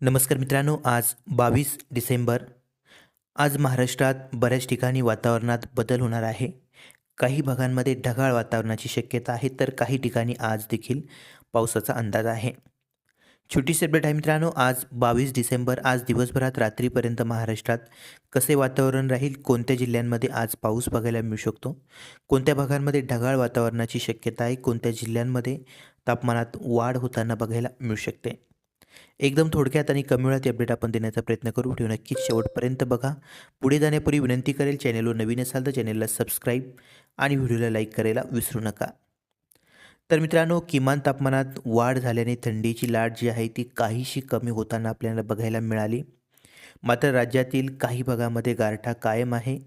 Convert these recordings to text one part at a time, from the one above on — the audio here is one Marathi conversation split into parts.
नमस्कार मित्रांनो आज बावीस डिसेंबर. आज महाराष्ट्रात बऱ्याच ठिकाणी वातावरणात बदल होणार आहे. काही भागांमध्ये ढगाळ वातावरणाची शक्यता आहे तर काही ठिकाणी आज देखील पावसाचा अंदाज आहे. छोटी अपडेट आहे मित्रांनो आज बावीस डिसेंबर आज दिवसभरात रात्रीपर्यंत महाराष्ट्रात कसे वातावरण राहील कोणत्या जिल्ह्यांमध्ये आज पाऊस बघायला मिळू शकतो कोणत्या भागांमध्ये ढगाळ वातावरणाची शक्यता आहे कोणत्या जिल्ह्यांमध्ये तापमानात वाढ होताना बघायला मिळू शकते. एकदम थोडक्यात आणि कमी वेळात अपडेट आपण देण्याचा प्रयत्न करू. व्हिडिओ नक्कीच शेवटपर्यंत बघा. पुढे जाण्यापूर्वी विनंती करेल चॅनेलवर नवीन असाल तर चॅनेलला सबस्क्राईब आणि व्हिडिओला लाईक करायला विसरू नका. तर मित्रांनो किमान तापमानात वाढ झाल्याने थंडीची लाट जी आहे ती काहीशी कमी होताना आपल्याला बघायला मिळाली. मात्र राज्यातील काही भागामध्ये गारठा कायम आहे.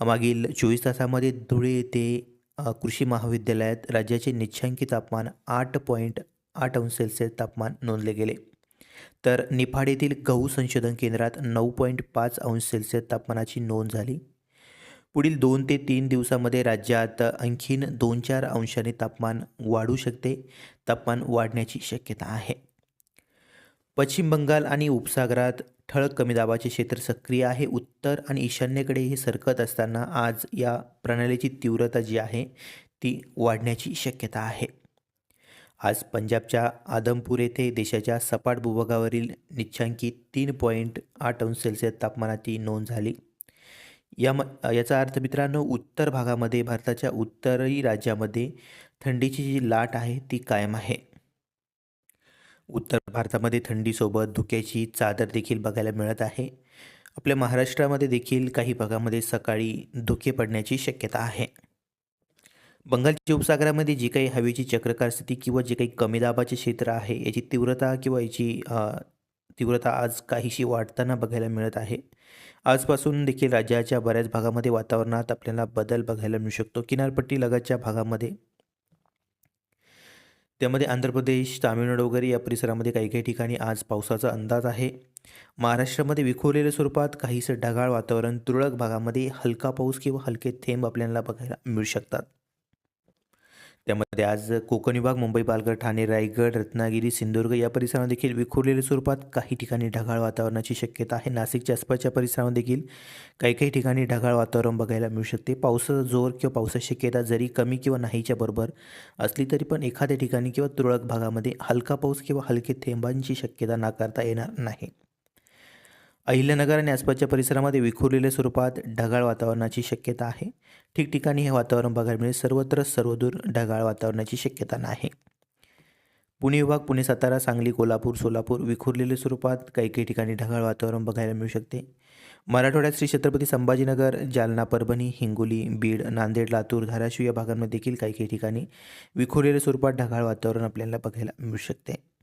मागील चोवीस तासामध्ये धुळे येथे कृषी महाविद्यालयात राज्याचे निच्छांकी तापमान आठ पॉईंट आठ अंश सेल्सिअस तापमान नोंदले गेले. तर निफाड येथील गहू संशोधन केंद्रात नऊ पॉईंट पाच अंश सेल्सिअस तापमानाची नोंद झाली. पुढील दोन ते तीन दिवसामध्ये राज्यात आणखीन दोन चार अंशाने तापमान वाढू शकते. तापमान वाढण्याची शक्यता आहे. पश्चिम बंगाल आणि उपसागरात ठळक कमी दाबाचे क्षेत्र सक्रिय आहे. उत्तर आणि ईशान्येकडे हे सरकत असताना आज या प्रणालीची तीव्रता जी आहे ती वाढण्याची शक्यता आहे. आज पंजाबच्या आदमपूर येथे देशाच्या सपाट भूभागावरील निच्छांकी तीन पॉईंट आठ अंश सेल्सिअस तापमानाची नोंद झाली. या म याचा अर्थ मित्रांनो उत्तर भागामध्ये भारताच्या उत्तरही राज्यामध्ये थंडीची जी लाट आहे ती कायम आहे. उत्तर भारतामध्ये थंडीसोबत धुक्याची चादर देखील बघायला मिळत आहे. आपल्या महाराष्ट्रामध्ये देखील काही भागामध्ये सकाळी धुके पडण्याची शक्यता आहे. बंगालच्या उपसागरामध्ये जी काही हवेची चक्रकार स्थिती किंवा जे काही कमी दाबाचे क्षेत्र आहे याची तीव्रता किंवा याची तीव्रता आज काहीशी वाढताना बघायला मिळत आहे. आजपासून देखील राज्याच्या बऱ्याच भागामध्ये वातावरणात आपल्याला बदल बघायला मिळू शकतो. किनारपट्टी लगतच्या भागामध्ये त्यामध्ये आंध्र प्रदेश तामिळनाडू वगैरे या परिसरामध्ये काही काही ठिकाणी आज पावसाचा अंदाज आहे. महाराष्ट्रामध्ये विखुरलेल्या स्वरूपात काहीसं ढगाळ वातावरण तुरळक भागामध्ये हलका पाऊस किंवा हलके थेंब आपल्याला बघायला मिळू शकतात. त्यामध्ये आज कोकण विभाग मुंबई पालघर ठाणे रायगड रत्नागिरी सिंधुदुर्ग या परिसरामध्ये देखील विखुरलेल्या स्वरूपात काही ठिकाणी ढगाळ वातावरणाची शक्यता आहे. नाशिकच्या आसपासच्या परिसरामध्ये देखील काही काही ठिकाणी ढगाळ वातावरण बघायला मिळू शकते. पावसाचा जोर किंवा पावसाची शक्यता जरी कमी किंवा नाहीच्या बरोबर असली तरी पण एखाद्या ठिकाणी किंवा तुरळक भागामध्ये हलका पाऊस किंवा हलके थेंबांची शक्यता नाकारता येणार नाही. अहिल्यानगर आणि आसपासच्या परिसरामध्ये विखुरलेल्या स्वरूपात ढगाळ वातावरणाची शक्यता आहे. ठिकठिकाणी हे वातावरण बघायला मिळेल. सर्वत्र सर्वदूर ढगाळ वातावरणाची शक्यता नाही. पुणे विभाग पुणे सातारा सांगली कोल्हापूर सोलापूर विखुरलेल्या स्वरूपात काही काही ठिकाणी ढगाळ वातावरण बघायला मिळू शकते. मराठवाड्यात श्री छत्रपती संभाजीनगर जालना परभणी हिंगोली बीड नांदेड लातूर धाराशिव या भागांमध्ये देखील काही काही ठिकाणी विखुरलेल्या स्वरूपात ढगाळ वातावरण आपल्याला बघायला मिळू शकते.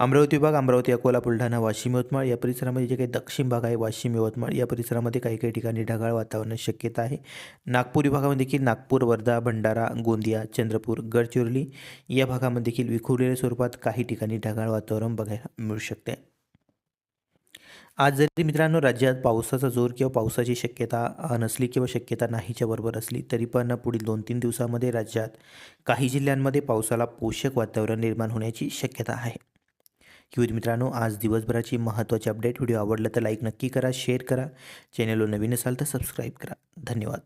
अमरावती विभाग अमरावती अकोला बुलढाणा वाशिम यवतमाळ या परिसरामध्ये जे काही दक्षिण भाग आहे वाशिम यवतमाळ या परिसरामध्ये काही काही ठिकाणी ढगाळ वातावरणाची शक्यता आहे. नागपूर विभागामध्ये देखील नागपूर वर्धा भंडारा गोंदिया चंद्रपूर गडचिरोली या भागामध्ये देखील विखुरलेल्या स्वरूपात काही ठिकाणी ढगाळ वातावरण बघायला मिळू शकते. आज जरी मित्रांनो राज्यात पावसाचा जोर किंवा पावसाची शक्यता नसली किंवा शक्यता नाहीच्या बरोबर असली तरी पण पुढील दोन तीन दिवसामध्ये राज्यात काही जिल्ह्यांमध्ये पावसाला पोषक वातावरण निर्माण होण्याची शक्यता आहे. ही मित्रांनो आज दिवसभराची महत्त्वाची अपडेट व्हिडिओ आवडला तर लाईक नक्की करा शेअर करा. चॅनलवर नवीन असाल तर सबस्क्राईब करा. धन्यवाद.